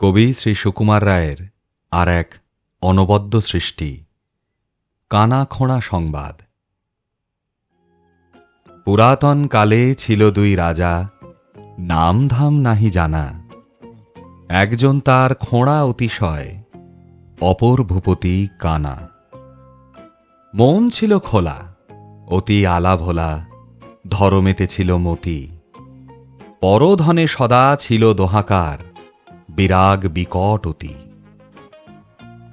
কবি শ্রী সুকুমার রায়ের আর এক অনবদ্য সৃষ্টি, কানা খোঁড়া সংবাদ। পুরাতন কালে ছিল দুই রাজা, নাম ধাম নাহি জানা। একজন তার খোঁড়া অতিশয়, অপর ভূপতি কানা। মন ছিল খোলা, অতি আলা ভোলা ধরমেতে ছিল মতি। পরধনে সদা ছিল দোহাকার বিরাগ বিকট অতি।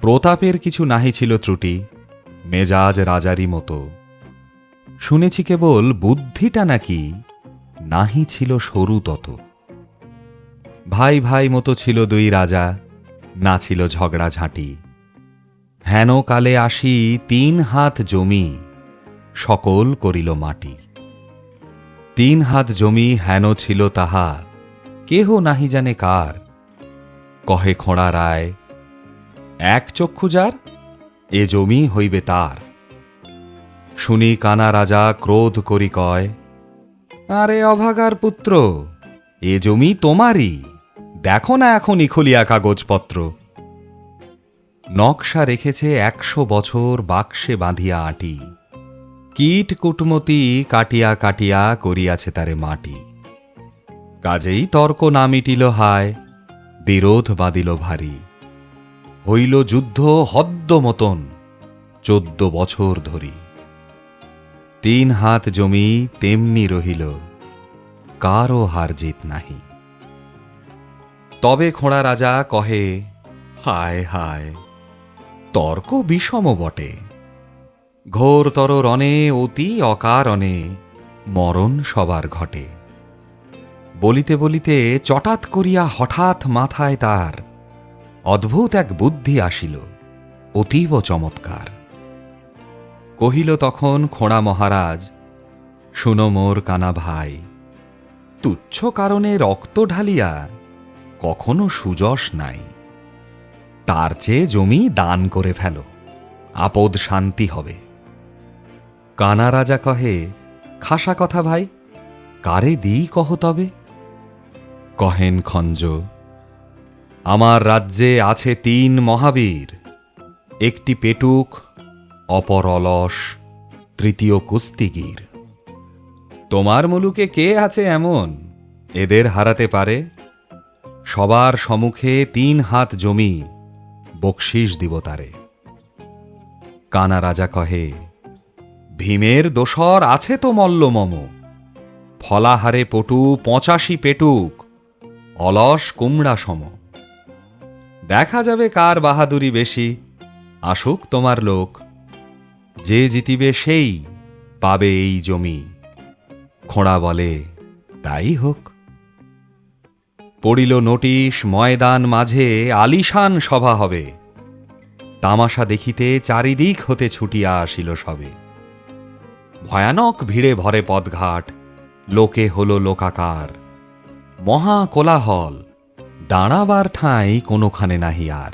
প্রতাপের কিছু নাহি ছিল ত্রুটি, মেজাজ রাজারই মতো। শুনেছি কেবল বুদ্ধিটা নাকি নাহি ছিল সরু তত। ভাই ভাই মতো ছিল দুই রাজা, না ছিল ঝগড়া ঝাঁটি। হেন কালে আসি তিন হাত জমি, সকল করিল মাটি। তিন হাত জমি হেন ছিল তাহা, কেহ নাহি জানে কার। কহে খোঁড়া রায়, এক চক্ষু যার, এ জমি হইবে তার। শুনি কানা রাজা ক্রোধ করি কয়, আরে অভাগার পুত্র, এ জমি তোমারই, দেখো না এখন ইখলিয়া কাগজপত্র। নকশা রেখেছে একশো বছর বাক্সে বাঁধিয়া আটি, কীট কুটমতি কাটিয়া কাটিয়া করিয়াছে তারে মাটি। কাজেই তর্ক না মিটিল হায় বিরোধ বাঁধিল ভারী হইল যুদ্ধ হদ্দ মতন চোদ্দ বছর ধরি। তিন হাত জমি তেমনি রহিল, কারও হার জিত নাহি। তবে খোঁড়া রাজা কহে, হায় হায়, তর্ক বিষম বটে। ঘোরতর রণে অতি অকারণে মরণ সবার ঘটে। বলিতে বলিতে চটাৎ করিয়া হঠাৎ মাথায় তার অদ্ভুত এক বুদ্ধি আসিল, অতীব চমৎকার। কহিল তখন খোঁড়া মহারাজ, শুনো মোর কানা ভাই, তুচ্ছ কারণে রক্ত ঢালিয়া কখনো সুযশ নাই। তার চেয়ে জমি দান করে ফেল, আপদ শান্তি হবে। কানা রাজা কহে, খাসা কথা ভাই, কারে দিই কহ তবে? কহেন খঞ্জ, আমার রাজ্যে আছে তিন মহাবীর, একটি পেটুক, অপর অলস, তৃতীয় কুস্তিগীর। তোমার মুলুকে কে আছে এমন? এদের হারাতে পারে। সবার সম্মুখে তিন হাত জমি, বকশিস দিব তারে। কানা রাজা কহে, ভীমের দোসর আছে তো মল্ল মম ফলাহারে পটু পঁচাশি পেটুক অলস কুমড়া সম। দেখা যাবে কার বাহাদুরি বেশি, আসুক তোমার লোক। যে জিতিবে সেই পাবে এই জমি। খোঁড়া বলে, তাই হোক। পড়িল নোটিশ ময়দান মাঝে, আলিশান সভা হবে। তামাশা দেখিতে চারিদিক হতে ছুটিয়া আসিল সবে। ভয়ানক ভিড়ে ভরে পদঘাট, লোকে হল লোকাকার। মহা কোলাহল দাঁড়াবার ঠাঁই কোনোখানে নাহি আর।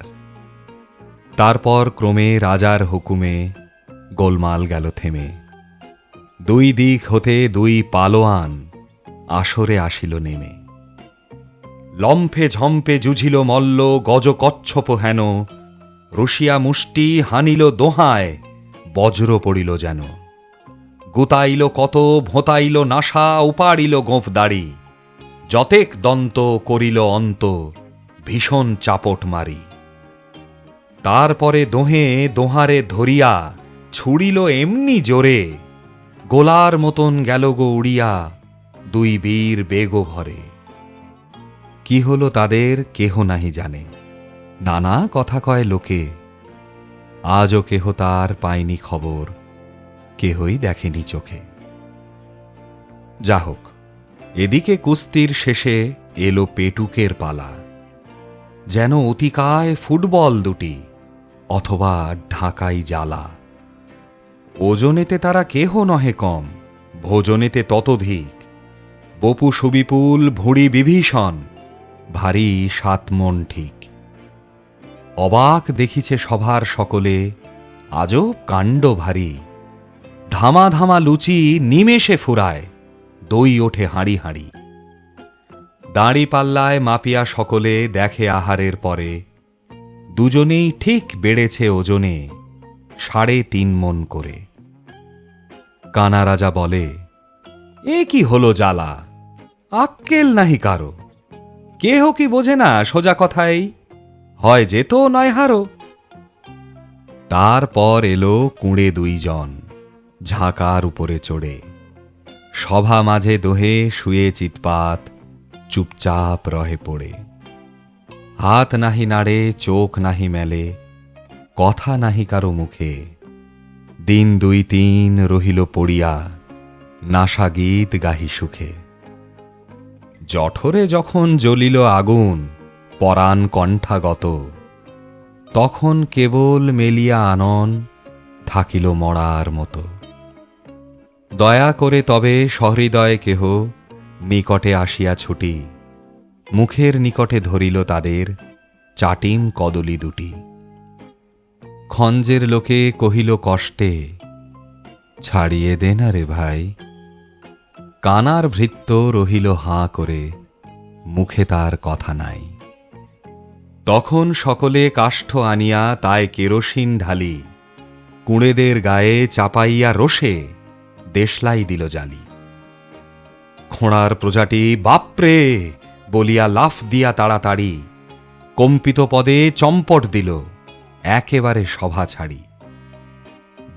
তারপর ক্রমে রাজার হুকুমে গোলমাল গেল থেমে। দুই দিক হতে দুই পালোয়ান আসরে আসিল নেমে। লম্ফে ঝম্পে জুঝিল মল্ল গজ কচ্ছপ হেন, রুশিয়া মুষ্টি হানিল দোহায়, বজ্র পড়িল যেন। গুতাইল কত, ভোতাইল নাশা, উপাড়িল গোঁফ দাড়ি যতেক দন্ত করিল অন্ত, ভীষণ চাপট মারি। তারপরে দোহে দোহারে ধরিয়া ছুড়িল এমনি জোরে, গোলার মতন গেল গো উড়িয়া দুই বীর বেগো ভরে। কি হলো তাদের কেহ নাহি জানে। নানা কথা কয় লোকে, আজও কেহ তার পায়নি খবর, কেহই দেখেনি চোখে। যা হোক এদিকে কুস্তির শেষে এলো পেটুকের পালা। যেন অতিকায় ফুটবল দুটি, অথবা ঢাকাই জ্বালা। ওজনেতে তারা কেহ নহে কম, ভোজনেতে ততধিক। বপু সুবিপুল, ভুঁড়ি বিভীষণ, ভারী সাতমন ঠিক। অবাক দেখিছে সভার সকলে আজও কাণ্ড ভারী। ধামা ধামা লুচি নিমেষে ফুরায়। দই ওঠে হাঁড়ি হাঁড়ি। দাঁড়ি পাল্লায় মাপিয়া সকলে দেখে আহারের পরে, দুজনেই ঠিক বেড়েছে ওজনে সাড়ে তিন মন করে। কানা রাজা বলে, এ কি হলো জ্বালা? আক্কেল নাহি কারও। কেহ কি বোঝে না সোজা কথাই? হয় যেত নয় হারো। তারপর এলো কুঁড়ে দুইজন, ঝাঁকার উপরে চড়ে। সভা মাঝে দোহে শুয়ে চিৎপাত, চুপচাপ রহে পড়ে। হাত নাহি নাড়ে, চোখ নাহি মেলে, কথা নাহি কারও মুখে। দিন দুই তিন রহিল পড়িয়া, নাশা গীত গাহি সুখে। জঠরে যখন জ্বলিল আগুন, পরাণ কণ্ঠাগত, তখন কেবল মেলিয়া আনন থাকিল মরার মতো। দয়া করে তবে সহৃদয় কেহ নিকটে আসিয়া ছুটি। মুখের নিকটে ধরিল তাদের চাটিম কদলি দুটি। খঞ্জের লোকে কহিল, কষ্টে ছাড়িয়ে দে না রে ভাই। কানার ভৃত্য রহিল হাঁ করে, মুখে তার কথা নাই। তখন সকলে কাষ্ঠ আনিয়া তায় কেরোসিন ঢালি, কুঁড়েদের গায়ে চাপাইয়া রোষে দেশলাই দিল জালি। খোঁড়ার প্রজাটি, বাপরে! বলিয়া লাফ দিয়া তাড়াতাড়ি কম্পিত পদে চম্পট দিল, একেবারে সভা ছাড়ি।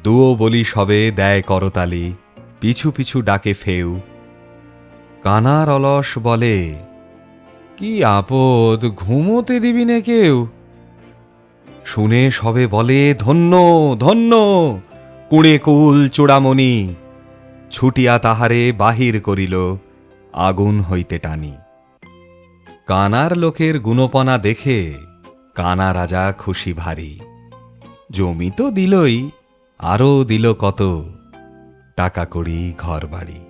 দুও বলি সবে, দেয় করতালি, পিছু পিছু ডাকে ফেউ। কানার অলস বলে, কি আপদ, ঘুমোতে দিবি নে কেউ? শুনে সবে বলে, ধন্য ধন্য, কুড়ে কুল চূড়ামণি ছুটিয়া তাহারে বাহির করিল, আগুন হইতে টানি। কানার লোকের গুণপনা দেখে কানা রাজা খুশি ভারী। জমি তো দিলই, আরও দিল কত, টাকা করি ঘর বাড়ি